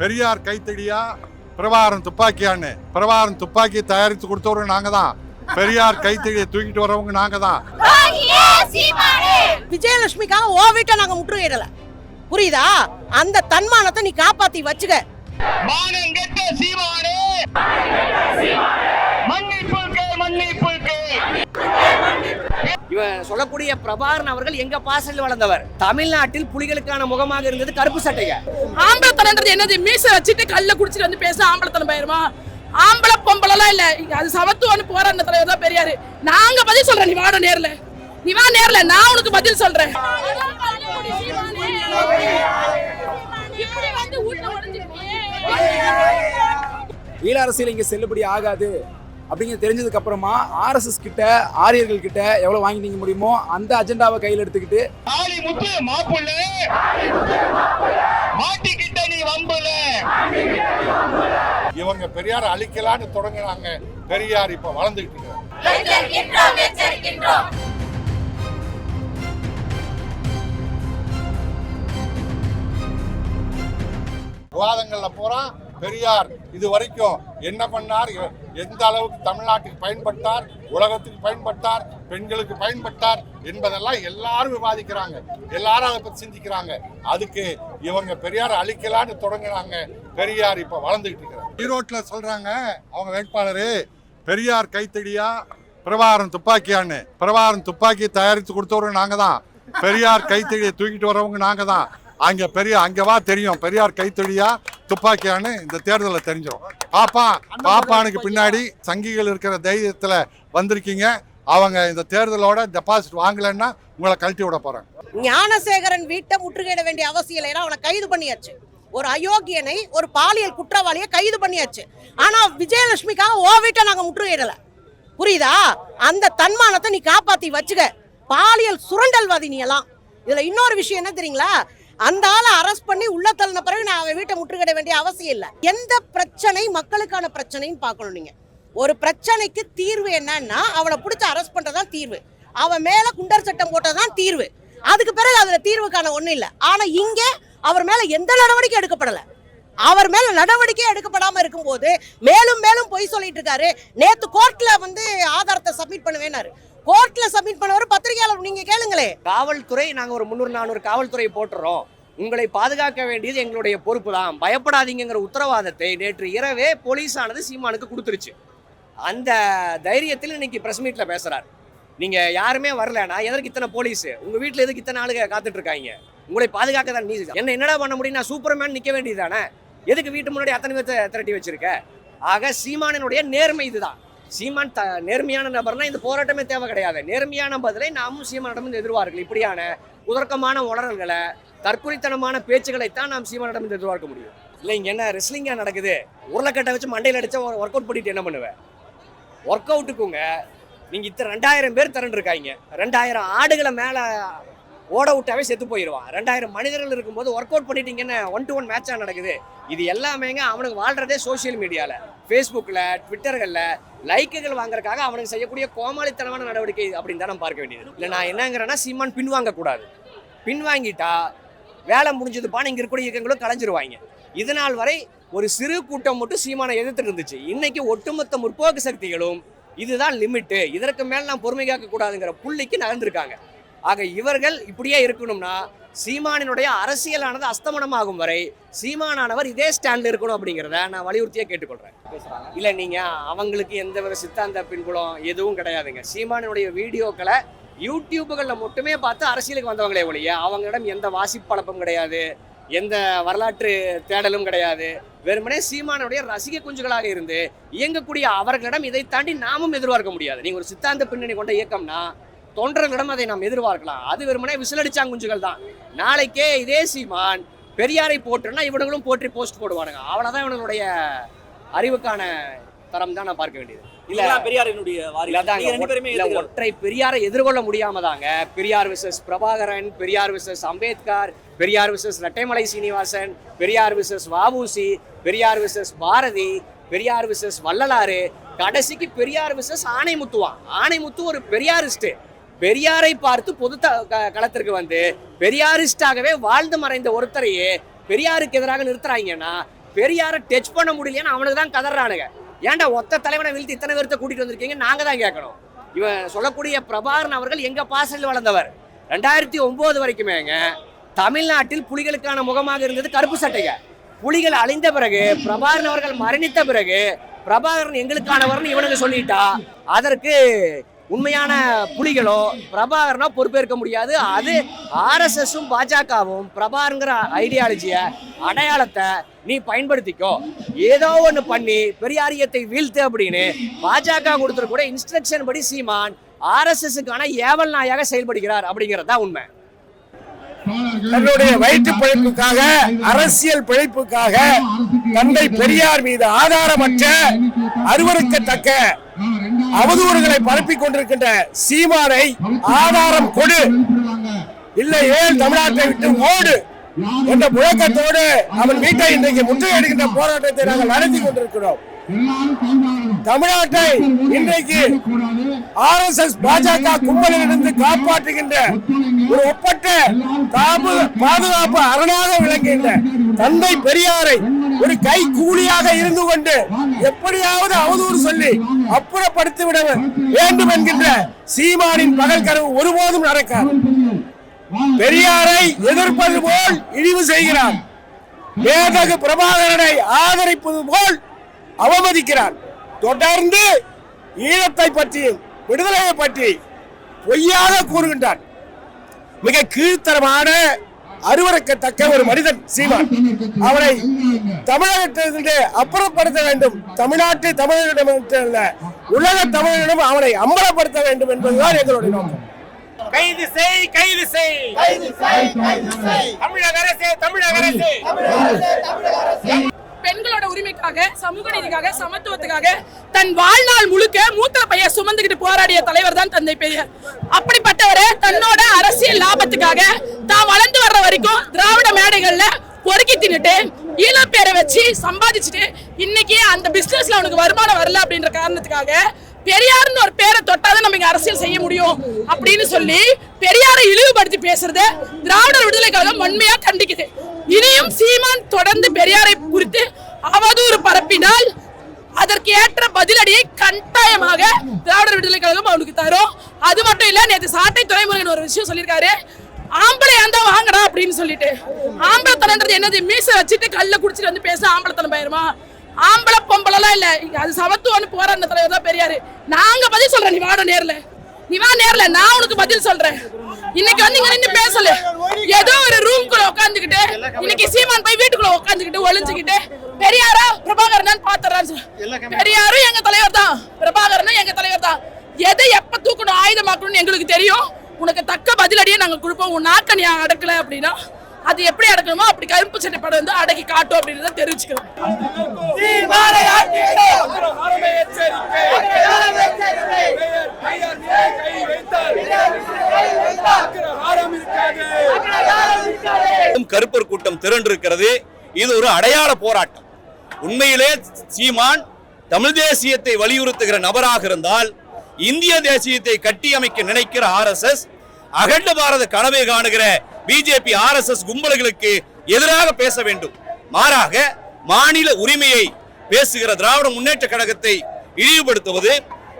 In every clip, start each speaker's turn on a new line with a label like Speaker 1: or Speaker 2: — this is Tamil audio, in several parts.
Speaker 1: பெரியார் கைத்தடியா? பிரபாகரன் துப்பாக்கியான்னு. பிரபாகரன் துப்பாக்கி தயாரித்து கொடுத்தவரும் நாங்க தான் பெரியார் கைத்தடியை தூக்கிட்டு வரவங்க நாங்க தான்
Speaker 2: விஜயலட்சுமிக்காக ஓ வீட்டை நாங்க முற்றுகையிடல. புரியுதா? அந்த தன்மானத்தை நீ காப்பாத்தி வச்சுக்க.
Speaker 3: இவன் சொல்லக்கூடிய பிரபாகரன் அவர்கள் எங்க பாசலில் வளர்ந்தவர். தமிழ்நாட்டில் புலிகளுக்கான முகமாக இருந்தது கருப்பு சட்டைங்க.
Speaker 4: ஆம்பளத்தனன்றது என்னது? மீச வச்சுட்டு கல்ல குடிச்சிட்டு வந்து பேச ஆம்பளத்தனம் போயிருமா? ஆம்பளை பொம்பளைலாம் இல்ல. அது சமத்துவம்னு போராடின தலைவர் தான் பெரியாரு. நாங்க பதில் சொல்றேன் நீ வாட நேர்ல. நீ வா நேர்ல நான் உனக்கு பதில் சொல்றேன்.
Speaker 5: ஈழ அரசியல் இங்கே செல்லுபடி ஆகாது. அப்படிங்கிறது தெரிஞ்சதுக்கு அப்புறமா ஆர்எஸ்எஸ் கிட்ட ஆரியர்கள் கிட்ட எவ்வளவு வாங்கி நீங்க முடியுமோ அந்த அஜெண்டாவை கையில் எடுத்துக்கிட்டு
Speaker 1: இவங்க பெரியார் அழிக்கலான்னு தொடங்கினாங்க. பெரியார் இப்ப வளர்ந்துகிட்டு இருக்காரு. விவாதங்கள்ல பூரா பெரியார் இது வரைக்கும் என்ன பண்ணார்? எந்த அளவுக்கு தமிழ்நாட்டுக்கு பயன்பட்டார்? உலகத்துக்கு பயன்பட்டார்? பெண்களுக்கு பயன்பட்டார்? என்பதெல்லாம் எல்லாரும் விவாதிக்கிறாங்க. எல்லாரும் அதை பற்றி சிந்திக்கிறாங்க. அதுக்கு இவங்க பெரியார் அழிக்கலான்னு தொடங்கினாங்க. பெரியார் இப்போ வளர்ந்துக்கிட்டு இருக்கிறார். ஈரோட்டில் சொல்கிறாங்க அவங்க வேட்பாளர் பெரியார் கைத்தடியா? பிரபாகரன் துப்பாக்கியான்னு. பிரபாகரன் துப்பாக்கி தயாரித்து கொடுத்தவரும் நாங்கள் தான். பெரியார் கைத்தடியை தூக்கிட்டு வரவங்க நாங்கள் தான். அங்கே பெரிய அங்கே வா தெரியும். பெரியார் கைத்தடியா? துப்பாக்கியான்னு இந்த தேர்தலில் தெரிஞ்சிடும் பாப்பா பாப்பானுக்கு பின்னாடி சங்கிகள் இருக்கிற தைரியத்துல வந்திருக்கீங்க. அவங்க இந்த தேர்தலோட டெபாசிட் வாங்கலைன்னா உங்களை கழட்டி விட போறாங்க.
Speaker 2: ஞானசேகரன் வீட்டை முற்றுகையிட வேண்டிய அவசியம் இல்லை. ஏன்னா அவனை கைது பண்ணியாச்சு. ஒரு அயோக்கியனை ஒரு பாலியல் குற்றவாளியை கைது பண்ணியாச்சு. ஆனா விஜயலட்சுமிக்காக ஓ வீட்டை நாங்க முற்றுகையிடல. புரியுதா? அந்த தன்மானத்தை நீ காப்பாத்தி வச்சுக்க. பாலியல் சுரண்டல்வாதி நீ எல்லாம். இதுல இன்னொரு விஷயம் என்ன தெரியுங்களா? அந்த ஆளை அரெஸ்ட் பண்ணி உள்ள தள்ளின பிறகு நான் அவன் வீட்டை முற்றுகிட வேண்டிய அவசியம் இல்லை. எந்த பிரச்சனை மக்களுக்கான பிரச்சனைன்னு பார்க்கணும் நீங்க. ஒரு பிரச்சனைக்கு தீர்வு என்னன்னா அவனை பிடிச்சி அரெஸ்ட் பண்றதுதான் தீர்வு. அவன் மேல குண்டர் சட்டம் போட்டதான் தீர்வு. அதுக்கு பிறகு அதுல தீர்வுக்கான ஒண்ணும் இல்லை. ஆனா இங்க அவர் மேல எந்த நடவடிக்கை எடுக்கப்படல. அவர் மேல நடவடிக்கை எடுக்கப்படாம இருக்கும்போது மேலும் மேலும் பொய் சொல்லிட்டு இருக்காரு. நேத்து கோர்ட்ல வந்து ஆதாரத்தை சப்மிட் பண்ணுவேன்னாரு. கோர்ட்ல சப்மிட் பண்ணவர் பத்திரிகையாளர் நீங்க கேளுங்களே.
Speaker 3: காவல்துறை நாங்க ஒரு முந்நூறு நானூறு காவல்துறை போட்டுறோம். உங்களை பாதுகாக்க வேண்டியது எங்களுடைய பொறுப்பு தான். பயப்படாதீங்கிற உத்தரவாதத்தை நேற்று இரவே போலீஸானது சீமானுக்கு கொடுத்துருச்சு. அந்த தைரியத்தில் இன்னைக்கு பிரஸ் மீட்ல பேசுறாரு. நீங்க யாருமே வரலனா எதற்கு இத்தனை போலீஸ் உங்க வீட்டுல எதுக்கு இத்தனை ஆளுங்க காத்துட்டு இருக்காங்க? உங்களை பாதுகாக்க தான் நீ என்ன என்னடா பண்ண முடியும்? நான் சூப்பர்மேன் நிக்க வேண்டியதானே எதுக்கு வீட்டு முன்னாடி அத்தனை பேர்த்த திரட்டி வச்சிருக்க? ஆக சீமானினுடைய நேர்மை இதுதான். சீமான் த நேர்மையான நபர்னா இந்த போராட்டமே தேவை கிடையாது. நேர்மையான பதிலை நாமும் சீமானிடமிருந்து எதிர்பார்க்கலாம். இப்படியான குதர்க்கமான உளறல்களை தற்குறித்தனமான பேச்சுக்களைத்தான் நாம் சீமானிடம் எதிர்பார்க்க முடியும். இல்லை இங்கே என்ன ரெஸ்லிங்காக நடக்குது? உருளைக்கட்டை வச்சு மண்டையில் அடிச்சா ஒர்க் அவுட் பண்ணிட்டு என்ன பண்ணுவேன் ஒர்க் அவுட்டுக்குங்க நீங்கள் இத்தனை ரெண்டாயிரம் பேர் திரண்டிருக்காங்க. ரெண்டாயிரம் ஆடுகளை மேலே ஓட விட்டாவே செத்து போயிடுவான் ரெண்டாயிரம் மனிதர்கள் இருக்கும்போது ஒர்க் அவுட் பண்ணிட்டீங்கன்னு ஒன் டு ஒன் மேட்சாக நடக்குது. இது எல்லாமேங்க அவனுக்கு வாழ்கிறதே சோஷியல் மீடியாவில் ஃபேஸ்புக்கில் ட்விட்டர்களில் லைக்குகள் வாங்குறதுக்காக அவனுக்கு செய்யக்கூடிய கோமாளித்தனமான நடவடிக்கை அப்படின்னு தான் நம்ம பார்க்க வேண்டியது. இல்லை நான் என்னங்கிறேன்னா சீமான் பின்வாங்கக்கூடாது பின்வாங்கிட்டா வேலை முடிஞ்சதுப்பான்னு இங்கே இருக்கக்கூடிய இயக்கங்களும் கலைஞ்சிருவாங்க. இதனால் வரை ஒரு சிறு கூட்டம் மட்டும் சீமானை எதிர்த்துட்டு இருந்துச்சு. இன்னைக்கு ஒட்டுமொத்த முற்போக்கு சக்திகளும் இதுதான் லிமிட்டு இதற்கு மேல் நாம் பொறுமை காக்கக்கூடாதுங்கிற புள்ளிக்கு நகர்ந்திருக்காங்க. ஆக இவர்கள் இப்படியே இருக்கணும்னா சீமானினுடைய அரசியலானது அஸ்தமனமாகும் வரை சீமானானவர் இதே ஸ்டாண்ட்ல இருக்கணும் அப்படிங்கிறத நான் வலியுறுத்தியே கேட்டுக்கொள்றேன். இல்லை நீங்க அவங்களுக்கு எந்த வித சித்தாந்த பின்புலம் எதுவும் கிடையாதுங்க. சீமானினுடைய வீடியோக்களை யூடியூப்புகளில் மட்டுமே பார்த்து அரசியலுக்கு வந்தவங்களே ஒழிய அவங்களிடம் எந்த வாசிப்பழப்பும் கிடையாது எந்த வரலாற்று தேடலும் கிடையாது. வெறுமனே சீமானுடைய ரசிக குஞ்சுகளாக இருந்து இயங்கக்கூடிய அவர்களிடம் இதை தாண்டி நாமும் எதிர்பார்க்க முடியாது. நீங்க ஒரு சித்தாந்த பின்னணி கொண்ட இயக்கம்னா தொண்டர்களிடம் அதை நாம் எதிர்பார்க்கலாம். அது வெறுமனே விசிலடிச்சாங்குஞ்சுகள் தான். நாளைக்கே இதே சீமான் பெரியாரை போட்டுன்னா இவனுங்களும் போற்றி போஸ்ட் போடுவானுங்க. அவ்வளவுதான் இவனுடைய அறிவுக்கான தரம் தான் நான் பார்க்க வேண்டியது. இல்ல
Speaker 6: பெரியாரினுடைய.
Speaker 3: ஒற்றை பெரியாரை எதிர்கொள்ள முடியாம தாங்க Periyar versus Prabhakaran Periyar versus Ambedkar Periyar versus Rettaimalai Srinivasan Periyar versus VOC Periyar versus Bharathi Periyar versus Vallalar. கடைசிக்கு பெரியார் விசஸ் ஆணைமுத்துவான் ஆணைமுத்து ஒரு பெரியாரிஸ்ட் பெரியாரை பார்த்து பொது க- களத்திற்கு வந்து பெரியாரிஸ்டாகவே வாழ்ந்து மறைந்த ஒருத்தரையே பெரியாருக்கு எதிராக நிறுத்துறாங்கன்னா பெரியாரை டச் பண்ண முடியலன்னு அவனுக்கு தான் கதறானுங்க. ஏன்டா ஒத்த தலைவனை வீழ்த்து இத்தனை பேர்த்த கூட்டிட்டு வந்திருக்கீங்க? நாங்க தான் கேட்கணும். இவன் சொல்லக்கூடிய பிரபாகரன் அவர்கள் எங்க பாசலில் வளர்ந்தவர். ரெண்டாயிரத்தி ஒன்பது வரைக்குமேங்க தமிழ்நாட்டில் புலிகளுக்கான முகமாக இருந்தது கருப்பு சட்டைங்க. புலிகள் அழிந்த பிறகு பிரபாகரன் அவர்கள் மரணித்த பிறகு பிரபாகரன் எங்களுக்கானவர்னு இவனுக்கு சொல்லிட்டா அதற்கு உண்மையான புலிகளோ பிரபாகரனோ பொறுப்பேற்க முடியாது. அது ஆர்எஸ்எஸும் பாஜகவும் பிரபாகருங்கிற ஐடியாலஜியை அடையாளத்தை நீ பயன்படுத்திக்கோ. ஏதோ ஒன்று பண்ணி பெரியாரியத்தை வீழ்த்து அப்படின்னு பாஜக கொடுத்துரு கூட இன்ஸ்ட்ரக்ஷன் படி சீமான் ஆர்எஸ்எஸ்க்கான ஏவல் நாயாக செயல்படுகிறார் அப்படிங்கிறது தான் உண்மை.
Speaker 6: தன்னுடைய வயிற்று பிழைப்புக்காக அரசியல் பிழைப்புக்காக தந்தை பெரியார் மீது ஆதாரமற்ற அருவருக்கத்தக்க அவதூறுகளை பரப்பிக் கொண்டிருக்கின்ற சீமானை ஆதாரம் கொடு. இல்லை ஏன் தமிழ்நாட்டை விட்டு ஓடு? என்ற முழக்கத்தோடு அவன் வீட்டை இன்றைக்கு முற்றுகையிடுகின்ற போராட்டத்தை நாங்கள் நடத்தி கொண்டிருக்கிறோம். தமிழ்நாட்டை இன்றைக்கு ஆர் எஸ் எஸ் பாஜக கும்பலிலிருந்து காப்பாற்றுகின்ற ஒரு ஒப்பற்ற காப்பு பாதுகாப்பு அரணாக விளங்குகின்ற தந்தை பெரியாரை ஒரு கை கூலியாக இருந்து கொண்டு எப்படியாவது அவதூறு சொல்லி அப்புறப்படுத்தி விட வேண்டும் என்கின்ற சீமானின் பகல் கனவு ஒருபோதும் நடக்காது. பெரியாரை எதிர்ப்பது போல் இழிவு செய்கிறார். மேதகு பிரபாகரனை ஆதரிப்பது போல் அவமதிக்கிறார். தொடர்ந்து ஈழத்தை பற்றியும் விடுதலையை பற்றி பொய்யாக கூறுகின்றார். மிக கீழ்த்தரமான அருவருக்கத்தக்க ஒரு மனிதன் சீமான். அவரை தமிழகத்திலிருந்து அப்புறப்படுத்த வேண்டும். தமிழ்நாட்டு அல்ல உலக தமிழரிடம் அவனை அம்பலப்படுத்த வேண்டும் என்பதுதான் எங்களுடைய நோக்கம்.
Speaker 7: கைது செய் கைது செய். தமிழக அரசே தமிழக அரசே.
Speaker 4: பெண்களோட உரிமைக்காக சமூக நீதிக்காக சமத்துவத்துக்காக தன் வாழ்நாள் முழுக்க மூத்த பையன் சுமந்துகிட்டு போராடிய தலைவர் தான் தந்தை பெரியார். அப்படிப்பட்டவரை தன்னோட அரசியல் லாபத்துக்காக தான் வளர்ந்து வர்ற வரைக்கும் திராவிட மேடைகள்ல பொறுக்கி தின்னுட்டு ஈழப்பேரை வச்சு சம்பாதிச்சுட்டு இன்னைக்கு அந்த பிசினஸ்ல அவனுக்கு வருமானம் வரல அப்படின்ற காரணத்துக்காக பெரியார்னு ஒரு பேரை தொட்டாதான் நம்ம இங்க அரசியல் செய்ய முடியும் அப்படின்னு சொல்லி பெரியாரை இழிவுபடுத்தி பேசுறத திராவிடர் விடுதலை கழகம் வன்மையா கண்டிக்குது. இனியும் சீமான் தொடர்ந்து பெரியாரை குறித்து அவதூறு பரப்பினால் அதற்கு ஏற்ற பதிலடியை கட்டாயமாக திராவிடர் விடுதலை கழகம் அவனுக்கு தரும். அது மட்டும் இல்ல நேற்று சாட்டை துறைமுருகன் ஒரு விஷயம் சொல்லியிருக்காரு. ஆம்பளை அந்த வாங்கடா அப்படின்னு சொல்லிட்டு. ஆம்பளத்தனன்றது என்னது? மீச வச்சுட்டு கல்ல குடிச்சிட்டு வந்து பேச ஆம்பளத்தனம் போயிருமா ஆம்பளை பொம்பளைலாம் இல்ல. அது சமத்துவம்னு போராடின தலைவர் தான் பெரியாரு. நாங்க பதில் சொல்றேன் நீ வாட நேர்ல. நீ வா நேர்ல நான் உனக்கு பதில் சொல்றேன். இன்னைக்கு வந்து இங்க நின்னு பேசல. ஏதோ ஒரு ரூம்குள்ள உட்காந்துக்கிட்டு இன்னைக்கு சீமான் போய் வீட்டுக்குள்ள உட்காந்துக்கிட்டு ஒளிஞ்சுக்கிட்டு பெரியாரா பிரபாகரன் பாத்துறாரு பெரியாரும் எங்க தலைவர் தான். பிரபாகரனும் எங்க தலைவர் தான். எதை எப்ப தூக்கணும் ஆயுதமாக்கணும்னு எங்களுக்கு தெரியும். உனக்கு தக்க பதிலடியை நாங்க கொடுப்போம். உன் நாக்க நீ அடக்கல அப்படின்னா அது எப்படி அடக்கணுமோ அப்படி கருப்பு சட்டை படம் வந்து அடக்கி காட்டும் அப்படின்றத தெரிவிச்சுக்கிறோம்
Speaker 8: கருப்பர் கூட்டம் திரண்டிருக்கிறது. இது ஒரு அடையாள போராட்டம். உண்மையிலே சீமான் தமிழ் தேசியத்தை வலியுறுத்துகிற நபராக இருந்தால் இந்திய தேசியத்தை கட்டியமைக்க நினைக்கிற ஆர்எஸ்எஸ் அகண்ட பாரத கனவை காணுகிற பிஜேபி ஆர்எஸ்எஸ் கும்பல்களுக்கு எதிராக பேச வேண்டும். மாறாக மாநில உரிமையை பேசுகிற திராவிட முன்னேற்ற கழகத்தை இழிவுபடுத்துவது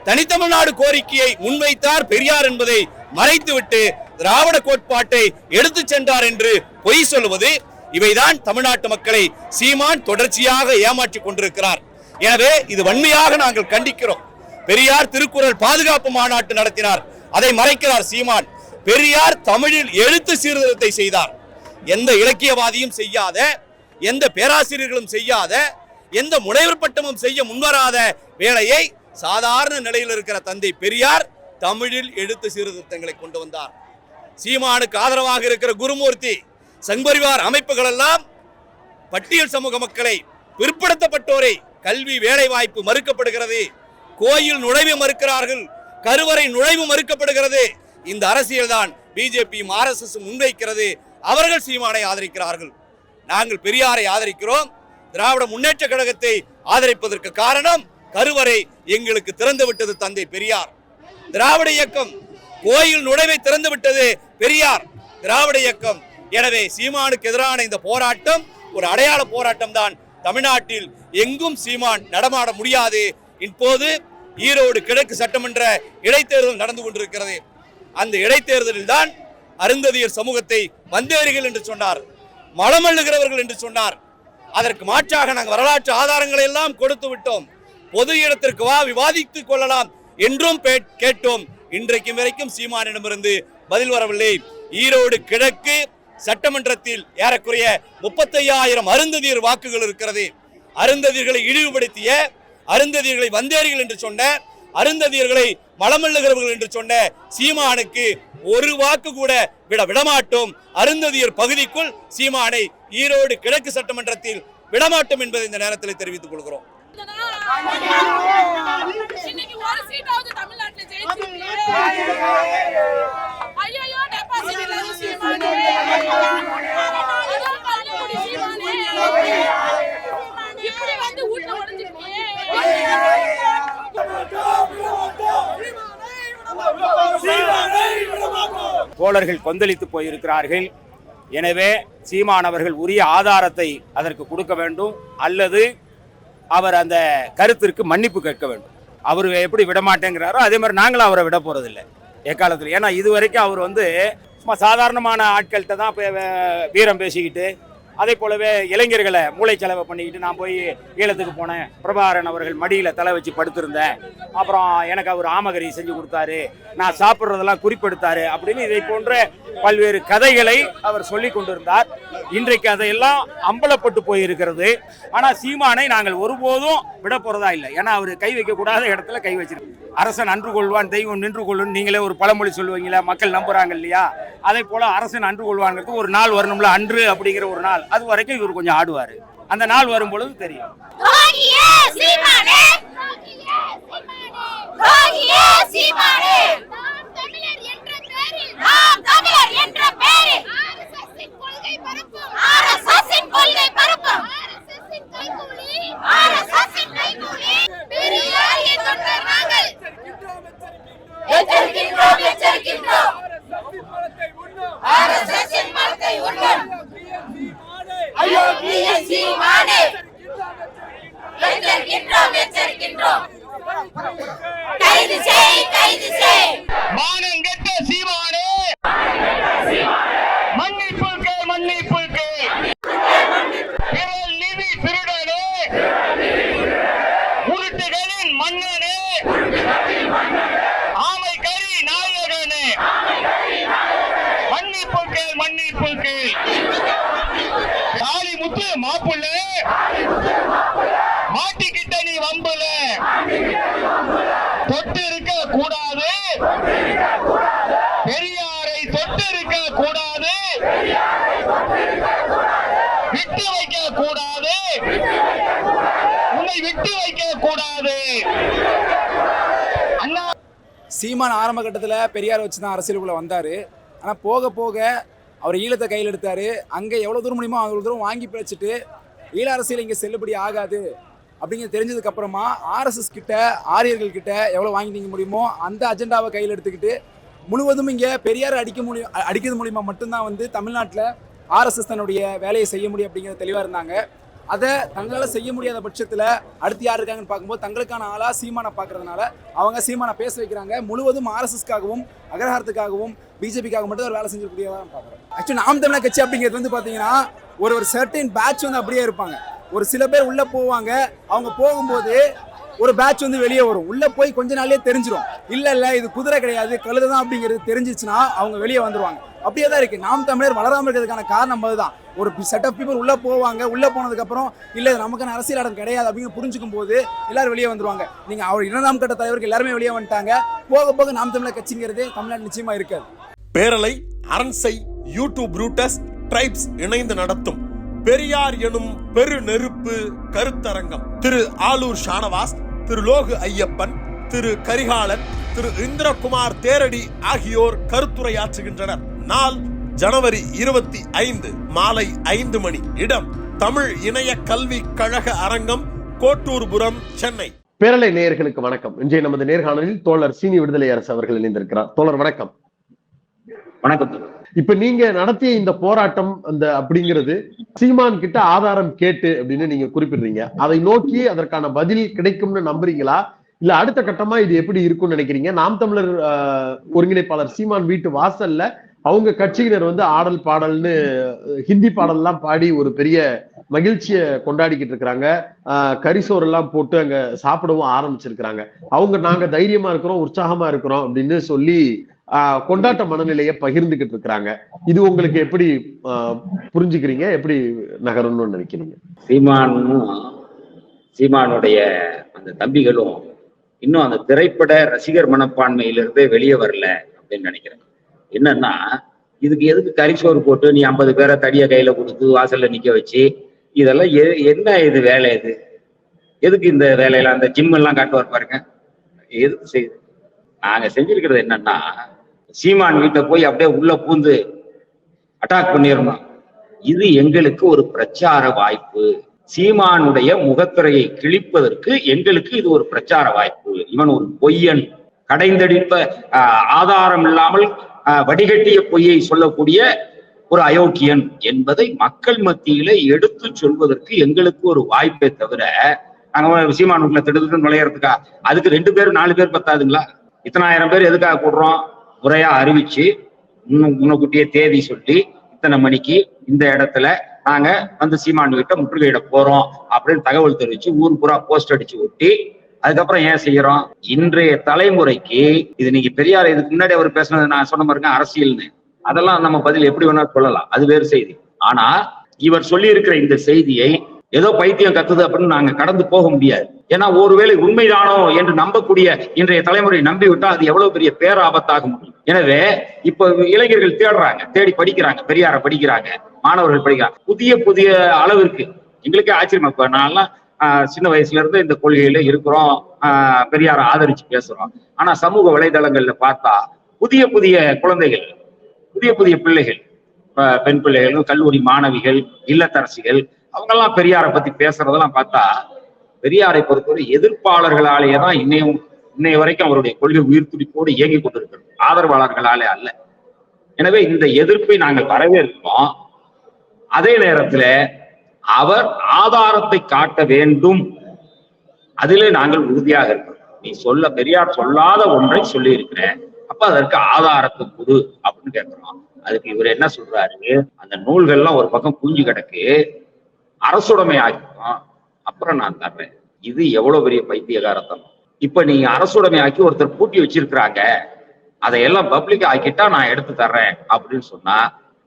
Speaker 8: தனித்தமிழ்நாடு கோரிக்கையை முன்வைத்தார் பெரியார் என்பதை மறைத்துவிட்டு திராவிட கோட்பாட்டை எடுத்துச் சென்றார் என்று பொய் சொல்லுவது இவைதான் தமிழ்நாட்டு மக்களை சீமான் தொடர்ச்சியாக ஏமாற்றிக் கொண்டிருக்கிறார். எனவே இது வன்மையாக நாங்கள் கண்டிக்கிறோம். பெரியார் திருக்குறள் பாதுகாப்பு மாநாட்டு நடத்தினார். அதை மறைக்கிறார் சீமான். பெரியார் தமிழில் எழுத்து சீர்திருத்தத்தை செய்தார். எந்த இலக்கியவாதியும் செய்யாத எந்த பேராசிரியர்களும் செய்யாத எந்த முனைவர் பட்டமும் செய்ய முன்வராத வேலையை சாதாரண நிலையில் இருக்கிற தந்தை பெரியார் தமிழில் எழுத்து சீர்திருத்தங்களை கொண்டு வந்தார். சீமானுக்கு ஆதரவாக இருக்கிற குருமூர்த்தி சங்பரிவார் அமைப்புகள் எல்லாம் பட்டியல் சமூக மக்களை பிற்படுத்தப்பட்டோரை கல்வி வேலை வாய்ப்பு மறுக்கப்படுகிறது. கோயில் நுழைவு மறுக்கிறார்கள் கருவறை நுழைவு மறுக்கப்படுகிறது. இந்த அரசியல் தான் பிஜேபியும் ஆர்எஸ்எஸ் முன்வைக்கிறது. அவர்கள் சீமானை ஆதரிக்கிறார்கள். நாங்கள் பெரியாரை ஆதரிக்கிறோம். திராவிட முன்னேற்ற கழகத்தை ஆதரிப்பதற்கு காரணம் கருவறை எங்களுக்கு திறந்து விட்டது தந்தை பெரியார். திராவிட இயக்கம் கோயில் நுழைவை திறந்து விட்டது பெரியார். திராவிட இயக்கம். எனவே சீமானுக்கு எதிரான இந்த போராட்டம் ஒரு அடையாள போராட்டம் தான். தமிழ்நாட்டில் எங்கும் சீமான் நடமாட முடியாது. இப்போது ஈரோடு கிழக்கு சட்டமன்ற இடைத்தேர்தல் நடந்து கொண்டிருக்கிறது. அந்த இடைத்தேர்தலில் தான் அருந்ததியர் சமூகத்தை வந்தேறிகள் என்று சொன்னார் மலமல்லுகிறவர்கள் என்று சொன்னார். அதற்கு மாற்றாக நாங்கள் வரலாற்று ஆதாரங்களை எல்லாம் கொடுத்து விட்டோம். பொது இடத்திற்கு வா விவாதித்துக் கொள்ளலாம். என்றும் கேட்டோம். இன்றைக்கும் வரைக்கும் சீமானிடமிருந்து பதில் வரவில்லை. ஈரோடு கிழக்கு சட்டமன்றத்தில் ஏறக்குறைய முப்பத்தையாயிரம் அருந்ததியர் வாக்குகள் இருக்கிறது. அருந்ததியர்களை இழிவுபடுத்திய அருந்ததியர்களை வந்தேறிகள் என்று சொன்ன அருந்ததியர்களை மலமல்லுகிறவர்கள் என்று சொன்ன சீமானுக்கு ஒரு வாக்கு கூட விட விடமாட்டோம். அருந்ததியர் பகுதிக்குள் சீமானை ஈரோடு கிழக்கு சட்டமன்றத்தில் விடமாட்டோம் என்பதை இந்த நேரத்தில் தெரிவித்துக் கொள்கிறோம்.
Speaker 4: இன்னைக்கு ஒரு சீட்டாவது தமிழ்நாட்டுல ஜெயிச்சிருக்கீங்க ஐயோ டெபாசிட் சீமானே. இப்படி வந்து வீட்டுல உடஞ்சிருக்கீங்க
Speaker 5: தோழர்கள் கொந்தளித்து போயிருக்கிறார்கள். எனவே சீமானவர்கள் உரிய ஆதாரத்தை அதற்கு கொடுக்க வேண்டும். அல்லது அவர் அந்த கருத்திற்கு மன்னிப்பு கேட்க வேண்டும். அவர் எப்படி விடமாட்டேங்கிறாரோ அதே மாதிரி நாங்களும் அவரை விட போகிறதில்லை எக்காலத்தில் ஏன்னா இது வரைக்கும் அவர் வந்து சும்மா சாதாரணமான ஆட்கள்கிட்ட தான் இப்போ வீரம் பேசிக்கிட்டு அதே போலவே இளைஞர்களை மூளை செலவை பண்ணிக்கிட்டு நான் போய் ஈழத்துக்கு போனேன். பிரபாகரன் அவர்கள் மடியில் தலை வச்சு படுத்திருந்தேன். அப்புறம் எனக்கு அவர் ஆமகரி செஞ்சு கொடுத்தாரு. நான் சாப்பிட்றதெல்லாம் குறிப்பெடுத்தாரு அப்படின்னு இதை போன்ற பல்வேறு கதைகளை அவர் சொல்லி கொண்டிருந்தார். இன்றைக்கு அதையெல்லாம் அம்பலப்பட்டு போயிருக்கிறது. ஆனால் சீமானை நாங்கள் ஒருபோதும் விட போகிறதா இல்லை. ஏன்னா அவர் கை வைக்கக்கூடாத இடத்துல கை வச்சிருக்கு அரசன் அன்று கொள்வான் தெய்வம் நின்று கொள்ளும் நீங்களே ஒரு பழமொழி சொல்லுவீங்களா மக்கள் நம்புறாங்க இல்லையா? அதே போல அரசன் அன்று கொள்வாங்கிறது ஒரு நாள் வரணும்ல அன்று அப்படிங்கிற ஒரு நாள். அது வரைக்கும் இவர் கொஞ்சம் ஆடுவார். அந்த நாள் வரும் பொழுது தெரியும்
Speaker 9: எச்சரிக்கின்றோம் எச்சரிக்கின்றோம். ஆர்எஸ்எஸ்ஸின் மரத்தை உண்ணும். எச்சரிக்கின்றோம் எச்சரிக்கின்றோம் கைது செய் கைது செய்
Speaker 10: மானம் கெட்ட சீமானே மன்னிப்பு கேள் மன்னிப்பு கேள் பிறல் நிதி திருடனே உருட்டுகளின் மன்னனே ஆமை கறி நாயகனே மன்னிப்பு கேள் மன்னிப்பு கேள் தாலி முத்து மாப்புள்ள மாட்டிக்கிட்ட நீ வம்புல தொட்டு இருக்க கூடாது பெரியாரை தொட்டு இருக்க கூடாது விட்டு வைக்க கூடாது உன்னை விட்டு வைக்க கூடாது அண்ணா.
Speaker 5: சீமான் ஆரம்ப கட்டத்தில் பெரியார் வச்சு தான் அரசியலுக்குள்ளே வந்தார். ஆனால் போக போக அவர் ஈழத்தை கையில் எடுத்தார். அங்கே எவ்வளோ தூரம் முடியுமோ அவ்வளோ தூரம் வாங்கி பிழைச்சிட்டு ஈழ அரசியல் இங்கே செல்லுபடி ஆகாது அப்படிங்கிறது தெரிஞ்சதுக்கப்புறமா ஆர்எஸ்எஸ் கிட்ட ஆரியர்கள் கிட்ட எவ்வளோ வாங்கி நீங்க முடியுமோ அந்த அஜெண்டாவை கையில் எடுத்துக்கிட்டு முழுவதும் இங்கே பெரியார் அடிக்க முடியும் அடிக்கிறது மூலிமா மட்டும்தான் வந்து தமிழ்நாட்டில் ஆர்எஸ்எஸ் தன்னுடைய வேலையை செய்ய முடியும் அப்படிங்கிறது தெளிவாக இருந்தாங்க. அதை தங்களால் செய்ய முடியாத பட்சத்தில் அடுத்து யார் இருக்காங்கன்னு பார்க்கும்போது தங்களுக்கான ஆளாக சீமானை பார்க்கறதுனால அவங்க சீமானை பேச வைக்கிறாங்க. முழுவதும் ஆர்எஸ்எஸ்க்காகவும் அகரஹாரத்துக்காகவும் பிஜேபிக்காக மட்டும் ஒரு வேலை செஞ்சக்கூடியதாக பார்க்குறேன். ஆக்சுவலி நாம் தமிழர் கட்சி அப்படிங்கிறது வந்து பார்த்தீங்கன்னா ஒரு ஒரு சர்டின் பேட்ச் வந்து அப்படியே இருப்பாங்க. ஒரு சில பேர் உள்ளே போவாங்க. அவங்க போகும்போது ஒரு பேட்ச் வந்து வெளியே வரும். உள்ளே போய் கொஞ்ச நாள்லயே தெரிஞ்சிடும் இல்லை இல்லை இது குதிரை கிடையாது கழுது தான் அப்படிங்கிறது தெரிஞ்சிச்சுன்னா அவங்க வெளியே வந்துடுவாங்க அப்படியே தான் இருக்குது நாம் தமிழர் வளராமல் இருக்கிறதுக்கான காரணம் அதுதான். ஒரு செட் ஆஃப் பீப்புள் உள்ளே போவாங்க. உள்ளே போனதுக்கப்புறம் இல்லை நமக்கான அரசியல் இடம் கிடையாது அப்படின்னு புரிஞ்சுக்கும் போது எல்லாரும் வெளியே வந்துருவாங்க. நீங்கள் அவர் இரண்டாம் கட்ட தலைவருக்கு எல்லாருமே வெளியே வந்துட்டாங்க. போக போக நாம் தமிழர் கட்சிங்கிறது தமிழ்நாடு நிச்சயமாக இருக்காது.
Speaker 11: பேரலை அரண்சை யூடியூப் ரூட்டஸ் ட்ரைப்ஸ் இணைந்து நடத்தும் பெரியார் எனும் பெரு நெருப்பு கருத்தரங்கம். திரு ஆலூர் ஷானவாஸ் திரு லோகு ஐயப்பன் திரு கரிகாலன் திரு இந்திரகுமார் தேரடி ஆகியோர் கருத்துரையாற்றுகின்றனர். நாள் ஜனவரி இருபத்தி ஐந்து மாலை ஐந்து மணி. இடம் தமிழ் இணைய கல்வி கழக அரங்கம் கோட்டூர்புரம் சென்னை.
Speaker 12: பேரலை நேயர்களுக்கு வணக்கம். இன்றைய நமது நேர்காணலில் தோழர் சீனி விடுதலை அரசு அவர்கள் இணைந்திருக்கிறார். தோழர் வணக்கம்.
Speaker 5: வணக்கம்
Speaker 12: இப்ப நீங்க நடத்திய இந்த போராட்டம் அந்த அப்படிங்கிறது சீமான் கிட்ட ஆதாரம் கேட்டு அப்படின்னு நீங்க குறிப்பிடுறீங்க. அதை நோக்கி அதற்கான பதில் கிடைக்கும்னு நம்புறீங்களா? இல்ல அடுத்த கட்டமா இது எப்படி இருக்கும்னு நினைக்கிறீங்க? நாம் தமிழர் ஒருங்கிணைப்பாளர் சீமான் வீட்டு வாசல்ல அவங்க கட்சியினர் வந்து ஆடல் பாடல்னு ஹிந்தி ஹிந்தி பாடல்லாம் பாடி ஒரு பெரிய மகிழ்ச்சியை கொண்டாடிக்கிட்டு இருக்கிறாங்க. ஆஹ், எல்லாம் போட்டு அங்க சாப்பிடவும் ஆரம்பிச்சிருக்கிறாங்க. அவங்க நாங்க தைரியமா இருக்கிறோம் உற்சாகமா இருக்கிறோம் அப்படின்னு சொல்லி கொண்டாட்ட மனநிலையை பகிர்ந்துகிட்டு இருக்கிறாங்க. இது உங்களுக்கு எப்படி புரிஞ்சுக்கிறீங்க? எப்படி நகரணும்னு நினைக்கிறீங்க?
Speaker 13: சீமானும் சீமானுடைய அந்த தம்பிகளும் இன்னும் அந்த திரைப்பட ரசிகர் மனப்பான்மையிலிருந்தே வெளியே வரல அப்படின்னு நினைக்கிறேன். என்னன்னா இதுக்கு எதுக்கு கரிசோறு போட்டு நீ ஐம்பது பேரை தடிய கையில கொடுத்து வாசல்ல நிக்க வச்சு இதெல்லாம் எ- என்ன இது வேலை இது? எதுக்கு இந்த வேலையெல்லாம் அந்த ஜிம் எல்லாம் காட்டுவார் பாருங்க. எதுக்கு செய்யுது நாங்க செஞ்சிருக்கிறது என்னன்னா சீமான் வீட்டை போய் அப்படியே உள்ள பூந்து அட்டாக் பண்ணிடணும்? இது எங்களுக்கு ஒரு பிரச்சார வாய்ப்பு. சீமானுடைய முகத்திரையை கிழிப்பதற்கு எங்களுக்கு இது ஒரு பிரச்சார வாய்ப்பு. இவன் ஒரு பொய்யன். கடைந்தடிப்ப ஆதாரம் இல்லாமல் ஆஹ், வடிகட்டிய பொய்யை சொல்லக்கூடிய ஒரு அயோக்கியன் என்பதை மக்கள் மத்தியில எடுத்து சொல்வதற்கு எங்களுக்கு ஒரு வாய்ப்பே தவிர நாங்க சீமான் வீட்டுல திடுதிட்டு நுழையறதுக்கா அதுக்கு ரெண்டு பேர் நாலு பேர் பத்தாதுங்களா? இத்தனாயிரம் பேர் எதுக்காக கூடுறோம்? முறையா அறிவிச்சு முன்ன- முன்னக்கூட்டியே தேதி சொல்லி இத்தனை மணிக்கு இந்த இடத்துல நாங்க வந்து சீமான் கிட்ட முற்றுகையிட போறோம் அப்படின்னு தகவல் தெரிவிச்சு ஊர் பூரா போஸ்ட் அடிச்சு ஒட்டி அதுக்கப்புறம் ஏன் செய்யறோம்? இன்றைய தலைமுறைக்கு இது நீங்க பெரியார் இதுக்கு முன்னாடி அவர் பேசினது நான் சொன்ன பாருங்க அரசியல்னு. அதெல்லாம் நம்ம பதில் எப்படி வேணா சொல்லலாம். அது வேறு செய்தி. ஆனா இவர் சொல்லி இருக்கிற இந்த செய்தியை ஏதோ பைத்தியம் கத்துது அப்படின்னு நாங்க கடந்து போக முடியாது. ஏன்னா ஒருவேளை உண்மைதானோ என்று நம்பக்கூடிய இன்றைய தலைமுறை நம்பி விட்டா அது எவ்வளவு பெரிய பேராபத்தாக முடியும். எனவே இப்ப இளைஞர்கள் தேடுறாங்க தேடி படிக்கிறாங்க பெரியார படிக்கிறாங்க மாணவர்கள் படிக்கிறாங்க. புதிய புதிய அளவிற்கு எங்களுக்கே ஆச்சரியமா இப்ப நான்லாம் ஆஹ், சின்ன வயசுல இருந்து இந்த கொள்கையில இருக்கிறோம். ஆஹ், பெரியாரை ஆதரிச்சு பேசுறோம். ஆனா சமூக வலைதளங்கள்ல பார்த்தா புதிய புதிய குழந்தைகள் புதிய புதிய பிள்ளைகள் பெண் பிள்ளைகள் கல்லூரி மாணவிகள் இல்லத்தரசிகள் அவங்கெல்லாம் பெரியாரை பத்தி பேசுறதெல்லாம் பார்த்தா பெரியாரை பொறுத்தவரை எதிர்ப்பாளர்களாலேயே தான் இன்னையும் இன்னைய வரைக்கும் அவருடைய கொள்கை உயிர் துடிப்போடு இயங்கி கொண்டிருக்கிறது. ஆதரவாளர்களாலே அல்ல. எனவே இந்த எதிர்ப்பை நாங்கள் வரவேற்கிறோம். அதே நேரத்துல அவர் ஆதாரத்தை காட்ட வேண்டும். அதிலே நாங்கள் உறுதியாக இருக்கிறோம். நீ சொல்ல பெரியார் சொல்லாத ஒன்றை சொல்லி இருக்கிறேன் அப்ப அதற்கு ஆதாரத்தை கொடு அப்படின்னு கேட்கிறோம். அதுக்கு இவர் என்ன சொல்றாரு? அந்த நூல்கள்லாம் ஒரு பக்கம் குஞ்சு கிடக்கு. அரசுடைமை ஆக்கிக்கும் அப்புறம் நான் தர்றேன். இது எவ்வளவு பெரிய பைத்தியகாரத்தம் இப்ப நீங்க அரசுடைமை ஆக்கி ஒருத்தர் பூட்டி வச்சிருக்கிறாங்க அதையெல்லாம் பப்ளிக் ஆக்கிட்டா நான் எடுத்து தர்றேன் அப்படின்னு சொன்னா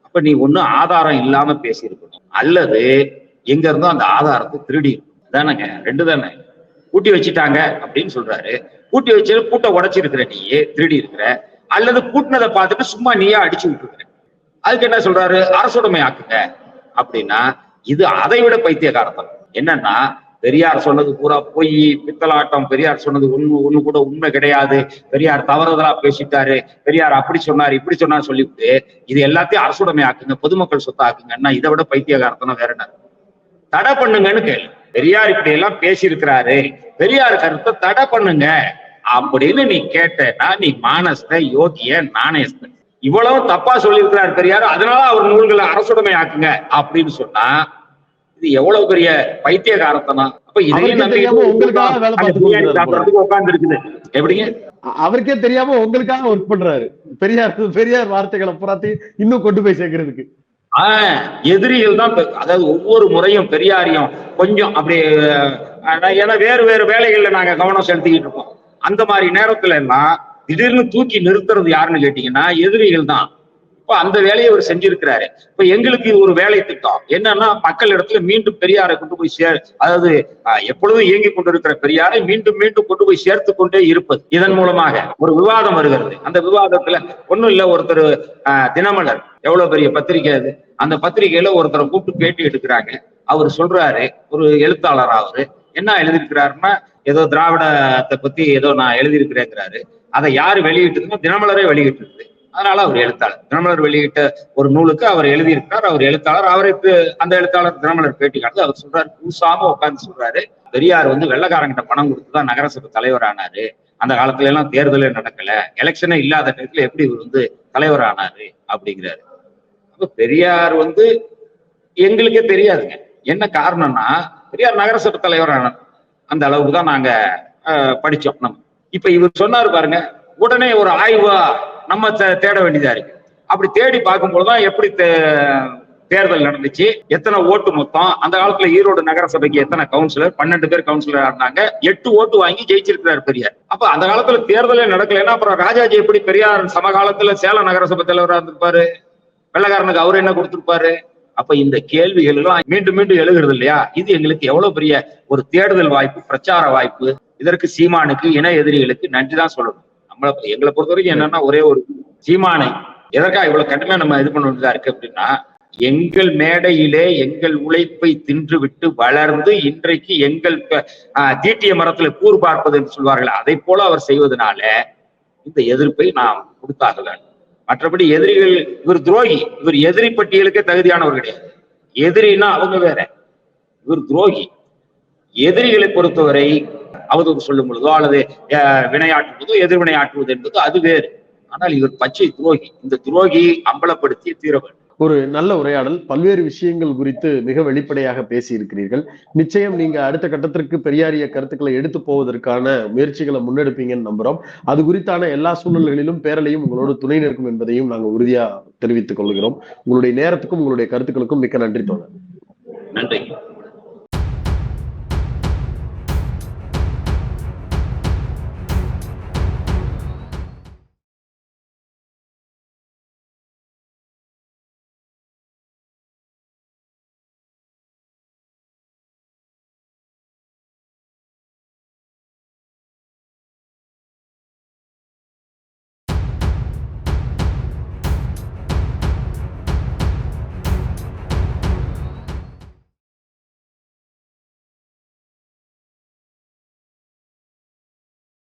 Speaker 13: அப்ப நீ ஒண்ணு ஆதாரம் இல்லாம பேசியிருக்கணும். அல்லது எங்க இருந்தோ அந்த ஆதாரத்தை திருடி தானேங்க ரெண்டு தானே? பூட்டி வச்சுட்டாங்க அப்படின்னு சொல்றாரு. பூட்டி வச்சு பூட்டை உடைச்சிருக்கிற நீயே திருடி இருக்கிற அல்லது பூட்டினதை பார்த்துட்டு சும்மா நீயே அடிச்சு விட்டுருக்கிற. அதுக்கு என்ன சொல்றாரு? அரசுடைமை ஆக்குங்க அப்படின்னா இது அதை விட பைத்தியகாரத்தம். என்னன்னா பெரியார் சொன்னது பூரா பொய் பித்தலாட்டம் பெரியார் சொன்னது ஒண்ணு ஒண்ணு கூட உண்மை கிடையாது. பெரியார் தவறுதலா பேசிட்டாரு. பெரியார் அப்படி சொன்னாரு இப்படி சொன்னார் சொல்லிவிட்டு இது எல்லாத்தையும் அரசுடைமை ஆக்குங்க பொதுமக்கள் சொத்தாக்குங்கன்னா இதை விட பைத்தியகாரத்தனம் வேற என்ன? தடை பண்ணுங்கன்னு கேளு பெரியார் இப்படி எல்லாம் பேசியிருக்கிறாரு. பெரியார் கருத்தை தடை பண்ணுங்க. அப்படின்னு நீ கேட்டேன்னா நீ மானஸ்த யோகிய நாணயஸ்த. இவ்வளவு தப்பா சொல்லியிருக்கிறார் பெரியார் அதனால அவர் நூல்களை அரசுடைமை ஆக்குங்க அப்படின்னு சொன்னா இது எவ்வளவு பெரிய பைத்தியகாரத்தனம். அப்ப இதையும் உட்கார்ந்து இருக்குது எப்படிங்க?
Speaker 12: அவருக்கே தெரியாம உங்களுக்காக ஒர்க் பண்றாரு. பெரியார் பெரியார் வார்த்தைகளை புறாத்தையும் இன்னும் கொண்டு போய் சேர்க்கறதுக்கு.
Speaker 13: ஆஹ் எதிரிகள் தான் அதாவது ஒவ்வொரு முறையும் பெரியாரையும் கொஞ்சம் அப்படி ஏன்னா வேறு வேறு வேலைகள்ல நாங்க கவனம் செலுத்திக்கிட்டு இருக்கோம். அந்த மாதிரி நேரத்துல எல்லாம் திடீர்னு தூக்கி நிறுத்துறது யாருன்னு கேட்டீங்கன்னா எதிரிகள் தான். இப்ப அந்த வேலையை அவர் செஞ்சிருக்கிறாரு. இப்ப எங்களுக்கு இது ஒரு வேலை திட்டம். என்னன்னா மக்கள் இடத்துல மீண்டும் பெரியாரை கொண்டு போய் சேர் அதாவது எப்பொழுதும் இயங்கி கொண்டிருக்கிற பெரியாரை மீண்டும் மீண்டும் கொண்டு போய் சேர்த்து கொண்டே இருப்பது. இதன் மூலமாக ஒரு விவாதம் வருகிறது. அந்த விவாதத்துல ஒண்ணும் இல்ல ஒருத்தர் தினமலர். எவ்வளவு பெரிய பத்திரிகை அது? அந்த பத்திரிகையில ஒருத்தரை கூப்பிட்டு பேட்டி எடுக்கிறாங்க. அவர் சொல்றாரு ஒரு எழுத்தாளர் அவரு என்ன எழுதியிருக்கிறாருன்னா ஏதோ திராவிடத்தை பத்தி ஏதோ நான் எழுதியிருக்கிறேங்கிறாரு. அதை யார் வெளியிட்டதுன்னா தினமலரே வெளியிட்டிருக்கு. அதனால அவர் எழுத்தாளர். தினமலர் வெளியிட்ட ஒரு நூலுக்கு அவர் எழுதியிருக்கிறார். அவர் எழுத்தாளர் அவருக்கு அந்த எழுத்தாளர் தினமலர் பேட்டி காட்டு அவர் சொல்றாரு பூசாம உட்கார்ந்து சொல்றாரு. பெரியார் வந்து வெள்ளக்காரங்கிட்ட பணம் கொடுத்துதான் நகரசபை தலைவர் ஆனாரு அந்த காலத்துல எல்லாம் தேர்தலே நடக்கல. எலெக்ஷனே இல்லாத நேரத்துல எப்படி இவர் வந்து தலைவர் ஆனாரு அப்படிங்கிறாரு. அப்ப பெரியார் வந்து எங்களுக்கே தெரியாதுங்க. என்ன காரணம்னா பெரியார் நகரசபை தலைவர் ஆனார் அந்த அளவுக்கு தான் நாங்க படிச்சோம் நம்ம. இப்ப இவர் சொன்னாரு பாருங்க உடனே ஒரு ஆய்வா நம்ம தே- தேட வேண்டியதா இருக்கு. அப்படி தேடி பார்க்கும்போதுதான் எப்படி தே- தேர்தல் நடந்துச்சு எத்தனை ஓட்டு மொத்தம் அந்த காலத்துல ஈரோடு நகரசபைக்கு எத்தனை கவுன்சிலர் பன்னெண்டு பேர் கவுன்சிலர் இருந்தாங்க எட்டு ஓட்டு வாங்கி ஜெயிச்சிருக்கிறார் பெரியார். அப்ப அந்த காலத்துல தேர்தலே நடக்கலைன்னா அப்புறம் ராஜாஜி எப்படி பெரியார் சமகாலத்துல சேலம் நகரசபை தலைவராக இருந்திருப்பாரு? வெள்ளக்காரனுக்கு அவர் என்ன கொடுத்திருப்பாரு? அப்ப இந்த கேள்விகள் எல்லாம் மீண்டும் மீண்டும் எழுகிறது இல்லையா? இது எங்களுக்கு எவ்வளவு பெரிய ஒரு தேடுதல் வாய்ப்பு பிரச்சார வாய்ப்பு. இதற்கு சீமானுக்கு இன எதிரிகளுக்கு நன்றி தான் சொல்லணும். நம்மளை எங்களை பொறுத்த வரைக்கும் என்னன்னா ஒரே ஒரு சீமானை எதற்காக இவ்வளவு கடுமையா நம்ம இது பண்ண வேண்டியதா இருக்கு அப்படின்னா எங்கள் மேடையிலே எங்கள் உழைப்பை தின்றுவிட்டு வளர்ந்து இன்றைக்கு எங்கள் ஆஹ், தீட்டிய மரத்துல கூறு பார்ப்பது என்று சொல்வார்கள். அதை போல அவர் செய்வதனால இந்த எதிர்ப்பை நாம் கொடுத்தாக வேண்டும். மற்றபடி எதிரிகள் இவர் துரோகி. இவர் எதிரி பட்டியலுக்கே தகுதியானவர் கிடையாது. எதிரின்னா அவங்க வேற. இவர் துரோகி. எதிரிகளை பொறுத்தவரை அவதூறு சொல்லும் பொழுதோ அல்லது வினையாற்றுவதோ எதிர்வினையாற்றுவது என்பது அது வேறு. ஆனால் இவர் பச்சை துரோகி. இந்த துரோகியை அம்பலப்படுத்தி தீர வேண்டும்.
Speaker 12: ஒரு நல்ல உரையாடல். பல்வேறு விஷயங்கள் குறித்து மிக வெளிப்படையாக பேசி இருக்கிறீர்கள் நிச்சயம் நீங்க அடுத்த கட்டத்திற்கு பெரியாரிய கருத்துக்களை எடுத்து போவதற்கான முயற்சிகளை முன்னெடுப்பீங்கன்னு நம்புறோம். அது குறித்தான எல்லா சூழ்நிலைகளிலும் பேரலையும் உங்களோடு துணை நிற்கும் என்பதையும் நாங்கள் உறுதியா தெரிவித்துக் கொள்கிறோம். உங்களுடைய நேரத்துக்கும் உங்களுடைய கருத்துக்களுக்கும் மிக்க நன்றி தோழர்.
Speaker 13: நன்றி.